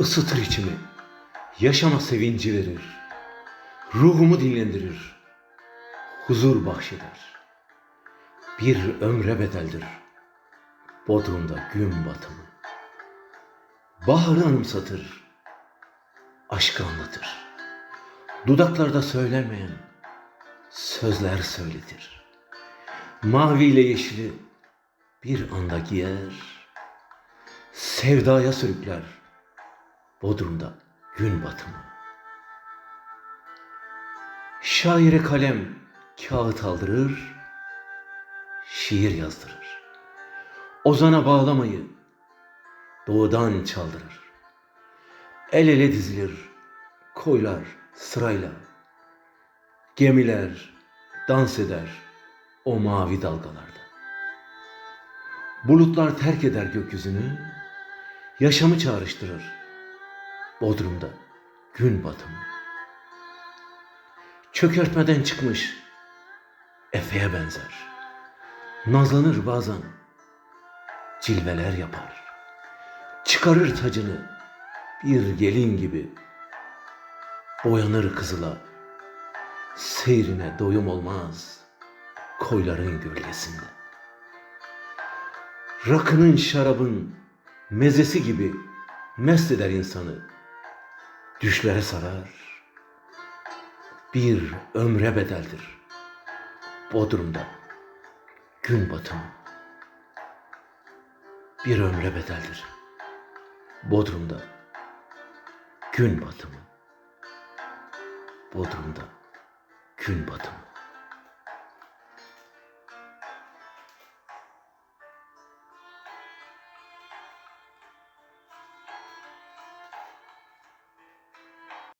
ısıtır içimi, yaşama sevinci verir, ruhumu dinlendirir, huzur bahşeder. Bir ömre bedeldir Bodrum'da gün batımı. Baharı anımsatır, aşkı anlatır. Dudaklarda söylenmeyen sözler söyletir. Mavi ile yeşili bir anda giyer, sevdaya sürükler Bodrum'da gün batımı. Şaire kalem kağıt aldırır, şiir yazdırır. Ozana bağlamayı doğudan çaldırır. El ele dizilir koylar sırayla. Gemiler dans eder o mavi dalgalarda. Bulutlar terk eder gökyüzünü, yaşamı çağrıştırır. Bodrum'da gün batımı. Çökertmeden çıkmış Efe'ye benzer. Nazlanır bazen, cilveler yapar. Çıkarır tacını bir gelin gibi. Boyanır kızıla, seyrine doyum olmaz koyların gölgesinde. Rakının şarabın mezesi gibi mest eder insanı. Düşlere sarar, bir ömre bedeldir. Bodrum'da gün batımı bir ömre bedeldir. Bodrum'da gün batımı. Bodrum'da gün batımı.